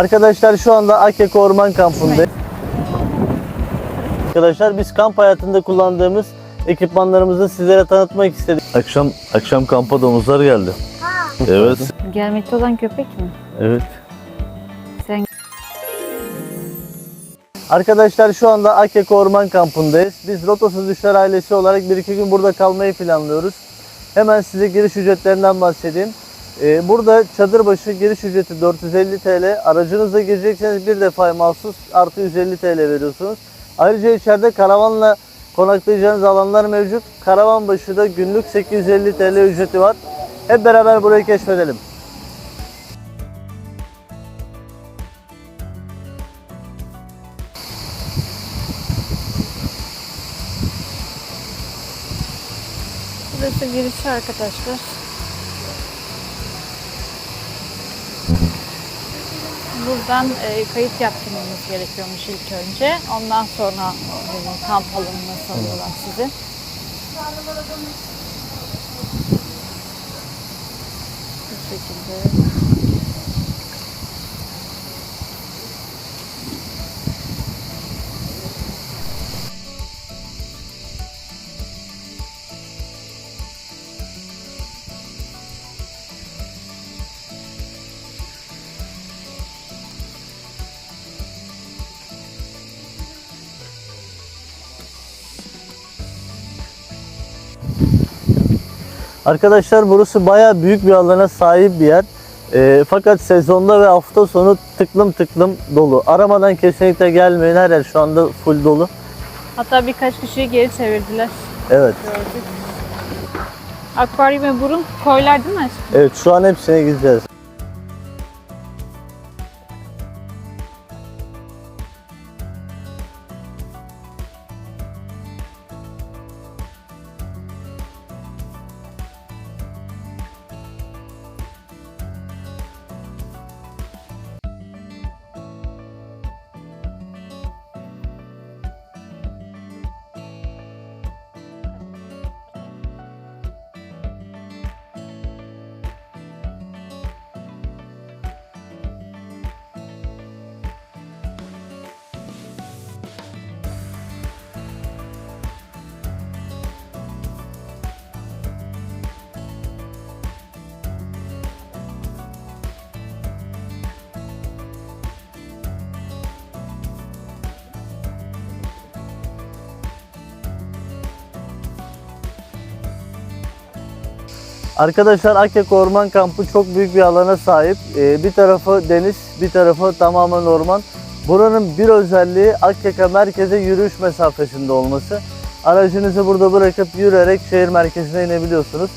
Arkadaşlar şu anda Akyaka Orman Kampı'ndayız. Arkadaşlar biz kamp hayatında kullandığımız ekipmanlarımızı sizlere tanıtmak istedik. Akşam akşam kampa domuzlar geldi. Evet. Gelmekte olan köpek mi? Evet. Sen Arkadaşlar şu anda Akyaka Orman Kampı'ndayız. Biz Rotosuz Düşler ailesi olarak bir iki gün burada kalmayı planlıyoruz. Hemen size giriş ücretlerinden bahsedeyim. Ee, burada çadır başı giriş ücreti 450 TL. Aracınızla girecekseniz bir defa mahsus artı 150 TL veriyorsunuz. Ayrıca içeride karavanla konaklayacağınız alanlar mevcut. Karavan başı da günlük 850 TL ücreti var. Hep beraber burayı keşfedelim. burası girişi arkadaşlar. Buradan e, kayıt yaptırmamız gerekiyormuş ilk önce. Ondan sonra e, kamp alanına salıyorlar sizi. Bu şekilde. Arkadaşlar burası bayağı büyük bir alana sahip bir yer. Ee, fakat sezonda ve hafta sonu tıklım tıklım dolu. Aramadan kesinlikle gelmeyin. Her yer şu anda full dolu. Hatta birkaç kişiyi geri çevirdiler. Evet. Gördük. Akvaryum ve burun koylar değil mi aşkım? Evet şu an hepsine gideceğiz. Arkadaşlar Akyaka Orman Kampı çok büyük bir alana sahip. Ee, bir tarafı deniz, bir tarafı tamamen orman. Buranın bir özelliği Akyaka merkeze yürüyüş mesafesinde olması. Aracınızı burada bırakıp yürüyerek şehir merkezine inebiliyorsunuz.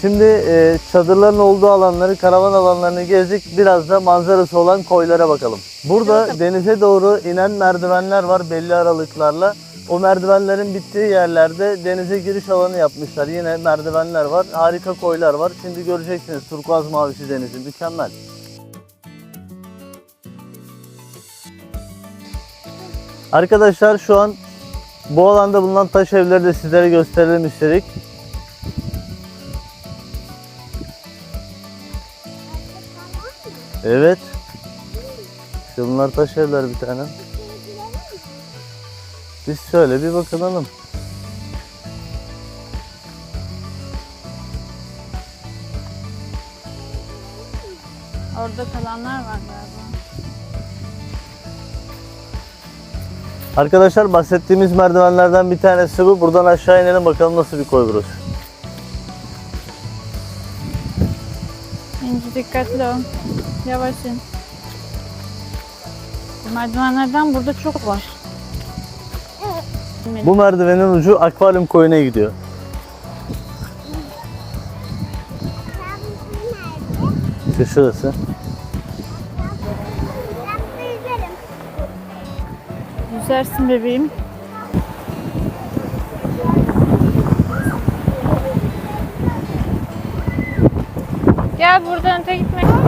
Şimdi e, çadırların olduğu alanları, karavan alanlarını gezdik. Biraz da manzarası olan koylara bakalım. Burada denize doğru inen merdivenler var belli aralıklarla. O merdivenlerin bittiği yerlerde denize giriş alanı yapmışlar. Yine merdivenler var. Harika koylar var. Şimdi göreceksiniz turkuaz mavisi denizi. Mükemmel. Arkadaşlar şu an bu alanda bulunan taş evleri de sizlere gösterelim istedik. Evet. İşte bunlar taş evler bir tane. Biz şöyle bir bakınalım. Orada kalanlar var galiba. Arkadaşlar bahsettiğimiz merdivenlerden bir tanesi bu. Buradan aşağı inelim bakalım nasıl bir koy burası. İnci dikkatli ol. Yavaş in. Merdivenlerden burada çok var. Bu merdivenin ucu akvaryum koyuna gidiyor. İşte şurası. Yüzersin bebeğim. Gel buradan öte gitme.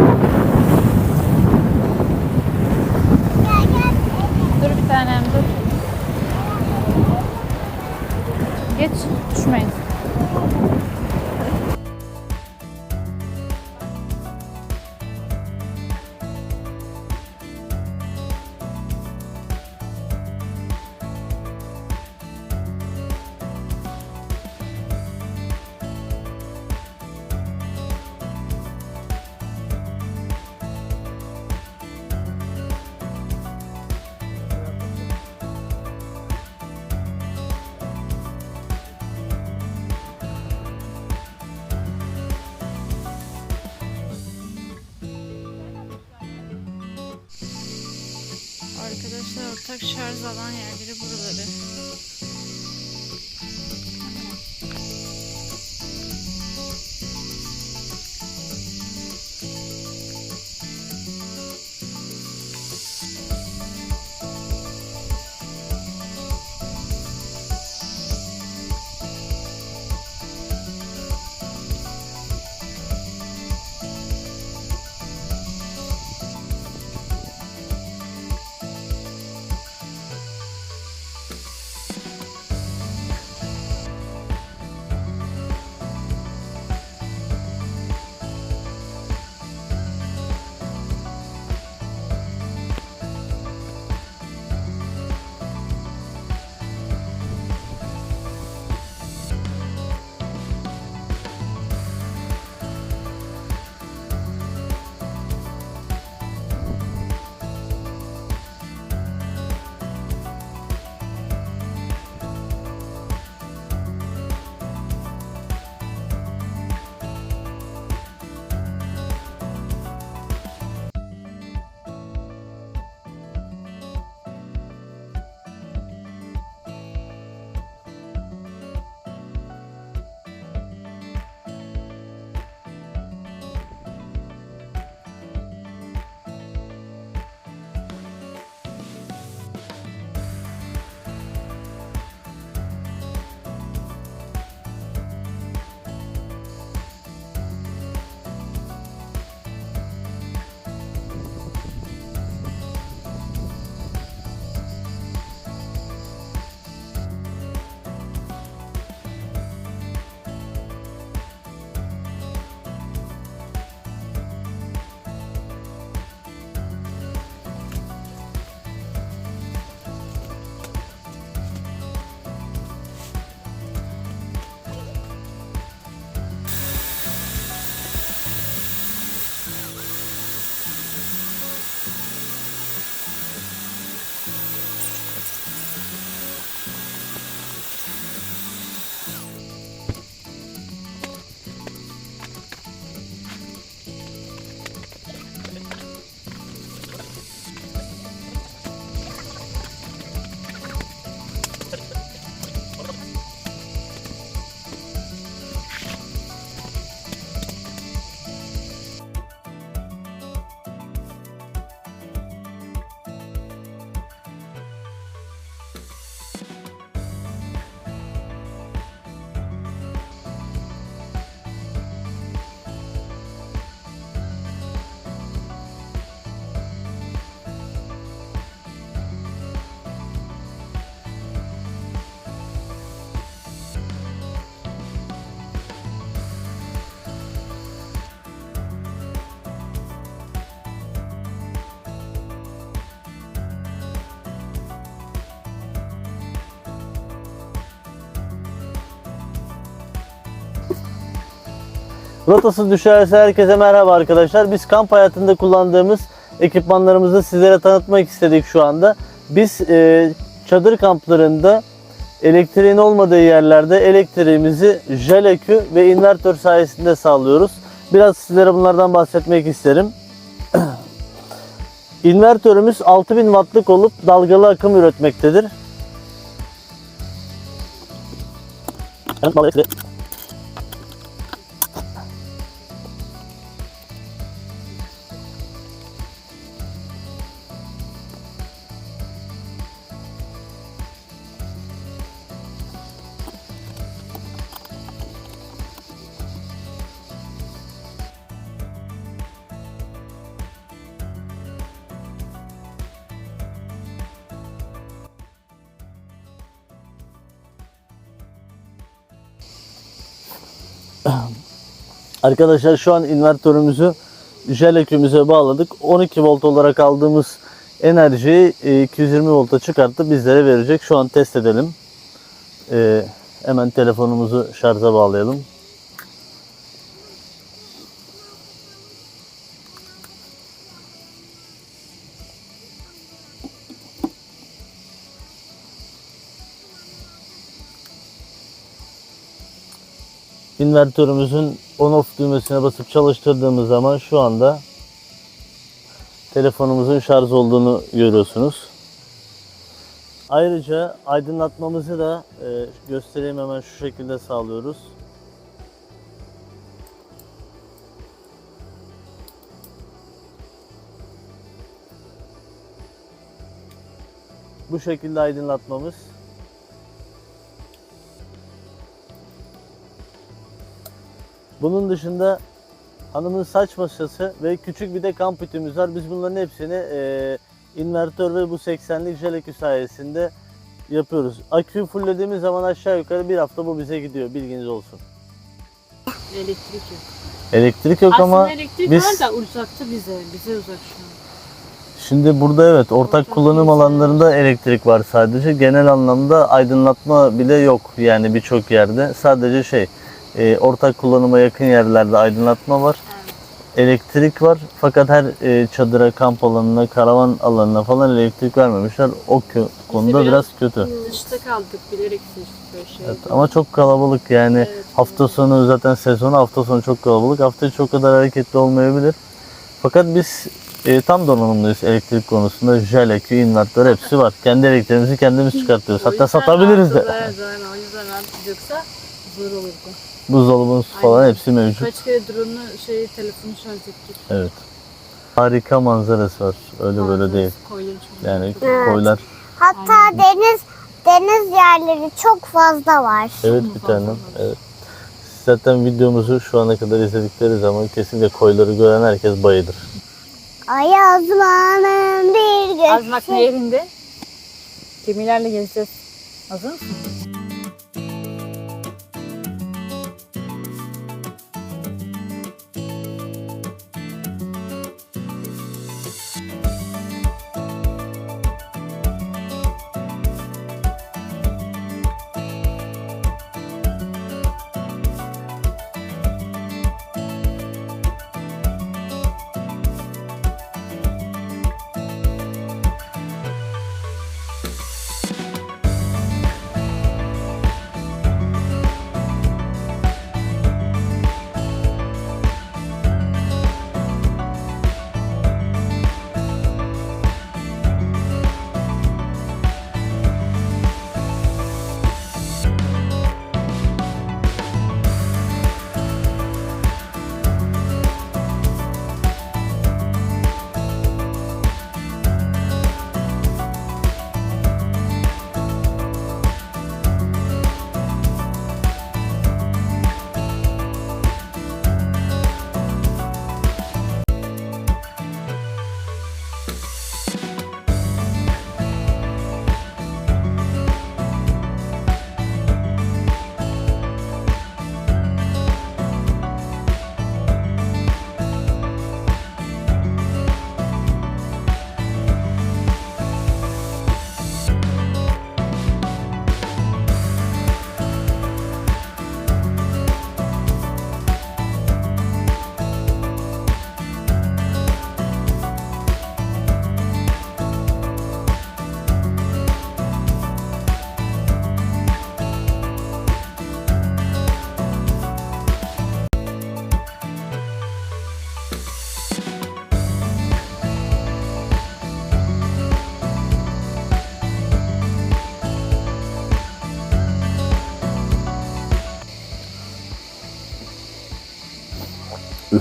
Geç düşmeyin. Arkadaşlar ortak şarj alan yerleri buraları. Rotası düşerse herkese merhaba arkadaşlar. Biz kamp hayatında kullandığımız ekipmanlarımızı sizlere tanıtmak istedik şu anda. Biz e, çadır kamplarında elektriğin olmadığı yerlerde elektriğimizi jelekü ve invertör sayesinde sağlıyoruz. Biraz sizlere bunlardan bahsetmek isterim. İnvertörümüz 6000 wattlık olup dalgalı akım üretmektedir. Arkadaşlar şu an invertörümüzü jelekümüze bağladık. 12 volt olarak aldığımız enerjiyi e, 220 volta çıkartıp bizlere verecek. Şu an test edelim. E, hemen telefonumuzu şarja bağlayalım. İnvertörümüzün on off düğmesine basıp çalıştırdığımız zaman şu anda telefonumuzun şarj olduğunu görüyorsunuz. Ayrıca aydınlatmamızı da e, göstereyim hemen şu şekilde sağlıyoruz. Bu şekilde aydınlatmamız. Bunun dışında hanımın saç masası ve küçük bir de kamp ütümüz var. Biz bunların hepsini e, invertör ve bu 80'lik jelekü sayesinde yapıyoruz. Aküyü fulllediğimiz zaman aşağı yukarı bir hafta bu bize gidiyor. Bilginiz olsun. Elektrik yok. Elektrik yok Aslında ama elektrik biz- var da uzakta bize. Bize uzak şu an. şimdi burada evet ortak Ortak kullanım değil, alanlarında elektrik var sadece. Genel anlamda aydınlatma bile yok yani birçok yerde. Sadece şey e, ortak kullanıma yakın yerlerde aydınlatma var. Elektrik var fakat her e, çadıra, kamp alanına, karavan alanına falan elektrik vermemişler. O kö- konuda biraz, biraz- kötü. Dışta kaldık bilerek seçtik böyle şey. Evet, ama çok kalabalık yani Evet. hafta sonu zaten sezonu hafta sonu çok kalabalık. Hafta o kadar hareketli olmayabilir. Fakat biz e, tam donanımlıyız elektrik konusunda. Jel, akü, invertör hepsi var. Kendi elektriğimizi kendimiz çıkartıyoruz. O Hatta yüzden satabiliriz de. artılar zaten o yüzden yoksa zor olurdu. Buzdolabımız falan Aynen. hepsi mevcut. Kaç kere drone'u şey telefonu şarj ettik. Evet. Harika manzarası var. Öyle böyle değil. Koyun çok Yani çok- Evet. koylar. Hatta deniz deniz yerleri çok fazla var. Evet bir var? Evet. Zaten videomuzu şu ana kadar izledikleri zaman kesinlikle koyları gören herkes bayılır. Ayazmanın bir gün. Azmak Nehri'nde gemilerle gezeceğiz. Hazır mısın?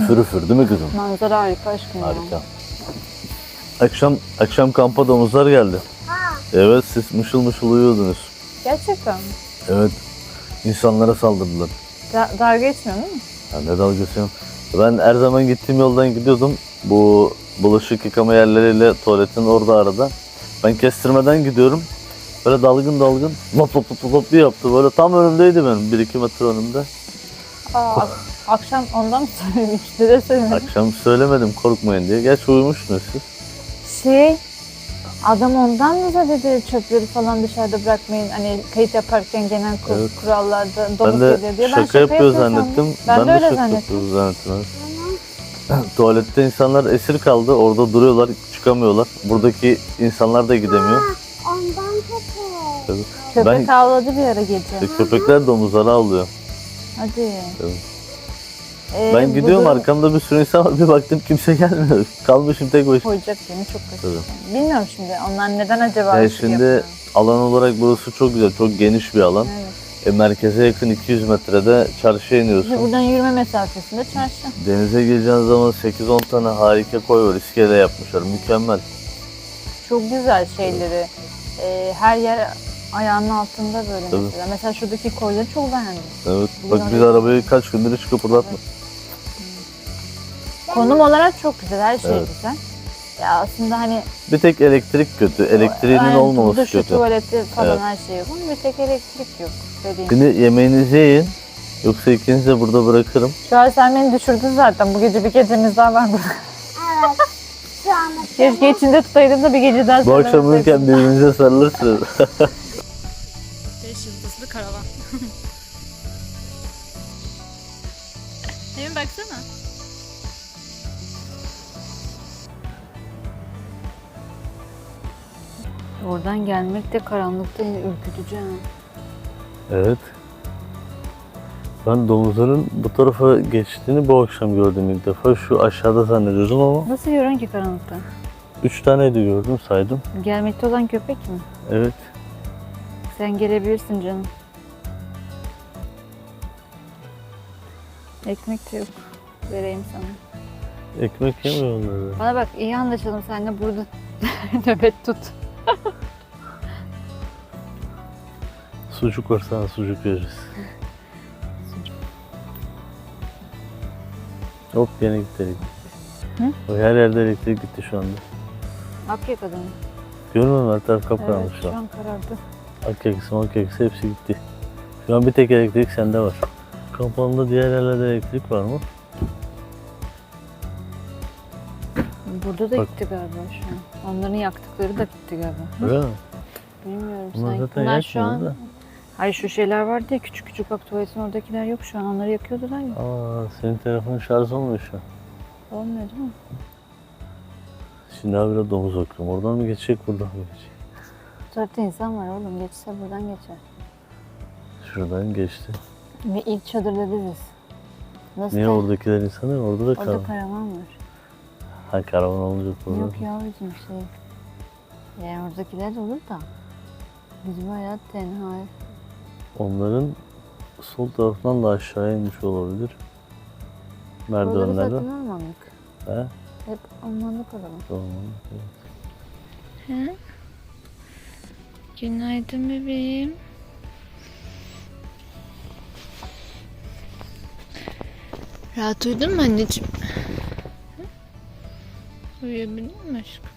Üfür üfür değil mi kızım? Manzara harika aşkım. ya. Harika. Akşam akşam kampa domuzlar geldi. Evet siz mışıl mışıl uyuyordunuz. Gerçekten mi? Evet. İnsanlara saldırdılar. Da- dalga geçmiyorsun değil mi? Ya ne dalgası yok. Ben her zaman gittiğim yoldan gidiyordum. Bu bulaşık yıkama yerleriyle tuvaletin orada arada. Ben kestirmeden gidiyorum. Böyle dalgın dalgın lop lop lop lop yaptı. Böyle tam önümdeydi benim. 1-2 metre önümde. Aa, akşam ondan mı söylemiş? Dede söylemedi. Akşam söylemedim korkmayın diye. Gerçi uyumuştunuz siz. Şey, adam ondan mı dedi çöpleri falan dışarıda bırakmayın. Hani kayıt yaparken genel kur- Evet. kurallarda domuz Ben de geliyor diye. şaka, yapıyor zannettim. Ben, de öyle şaka zannettim. yapıyor zannettim. evet. Tuvalette insanlar esir kaldı. Orada duruyorlar, çıkamıyorlar. Buradaki insanlar da gidemiyor. Ondan kötü. Tabii. Köpek Ben- avladı bir ara gece. İşte köpekler domuzları avlıyor. Hadi. Ee, Ben gidiyorum durum arkamda bir sürü insan var bir baktım kimse gelmiyor. Kalmışım tek başıma. Koyacak beni çok. Tabii. Bilmiyorum şimdi onlar neden acaba Yani ışık şimdi yapıyor? alan olarak burası çok güzel, çok geniş bir alan. Evet. E, merkeze yakın 200 metrede çarşıya iniyorsun. de buradan yürüme mesafesinde çarşı. Denize gireceğin zaman 8-10 tane harika koy var. İskele yapmışlar. Mükemmel. Çok güzel şeyleri. Ee, her yer ayağının altında böyle Tabii. mesela. Mesela şuradaki koyları çok beğendim. Evet. Bak biz arabayı kaç gündür hiç kıpırdatmadık. Konum olarak çok güzel, her şey Evet. güzel. Ya aslında hani Bir tek elektrik kötü. Elektriğinin yani olmaması duşu, kötü. tuvaleti falan Evet. her şey yok ama bir tek elektrik yok. Dediğim. Şimdi yemeğinizi yiyin. Yoksa ikinizi de burada bırakırım. Şu an sen beni düşürdün zaten. Bu gece bir gecemiz daha var burada. Evet. Şu anda Keşke içinde tutaydın da bir gece daha Bu akşam uyurken birbirinize sarılırsınız. Beş yıldızlı karavan. Emin baksana. Oradan gelmek de karanlıkta ürkütücü ha. evet. Ben domuzların bu tarafa geçtiğini bu akşam gördüm ilk defa. Şu aşağıda zannediyordum ama Nasıl görüyorsun ki karanlıkta? üç taneydi gördüm saydım. Gelmekte olan köpek mi? Evet. Sen gelebilirsin canım. Ekmek de yok. Vereyim sana. Ekmek yemiyor onları. Bana bak iyi anlaşalım seninle burada nöbet tut. Sucuk var sana sucuk veririz. Hop yine gitti elektrik. Hı? Bak her yerde elektrik gitti şu anda. Akyaka'da mı? Görmüyor musun? Her taraf kapkaranlık Evet şu şu an. an karardı. Akyakısı makyakısı hepsi gitti. Şu an bir tek elektrik sende var. Kampanda diğer yerlerde elektrik var mı? Burada da Bak. gitti galiba şu an. Onların yaktıkları da gitti galiba. Öyle mi? Bilmiyorum Bunlar sanki. zaten Bunlar şu yakmıyor an... da. Hayır şu şeyler vardı ya küçük küçük bak tuvaletin oradakiler yok şu an. Onları yakıyordular ya. Aa, senin telefonun şarj olmuyor şu an. Olmuyor değil mi? Şimdi abi biraz domuz bakıyorum. Oradan mı geçecek, buradan mı geçecek? Bu tarafta insan var oğlum. Geçse buradan geçer. Şuradan geçti. Ve ilk çadırda biziz. Nasıl? Niye da- oradakiler insan değil mi? Orada da Orada karavan. karavan var. Ha karavan olunca burada. Yok yavrucuğum şey. Yani oradakiler de olur da. Biz bayağı tenha. Onların sol tarafından da aşağıya inmiş olabilir. Merdivenlerden. zaten ormanlık. He? Hep ormanlık oralar. Tamam. evet. Günaydın bebeğim. Rahat uyudun mu anneciğim? Uyuyabildin mi aşkım?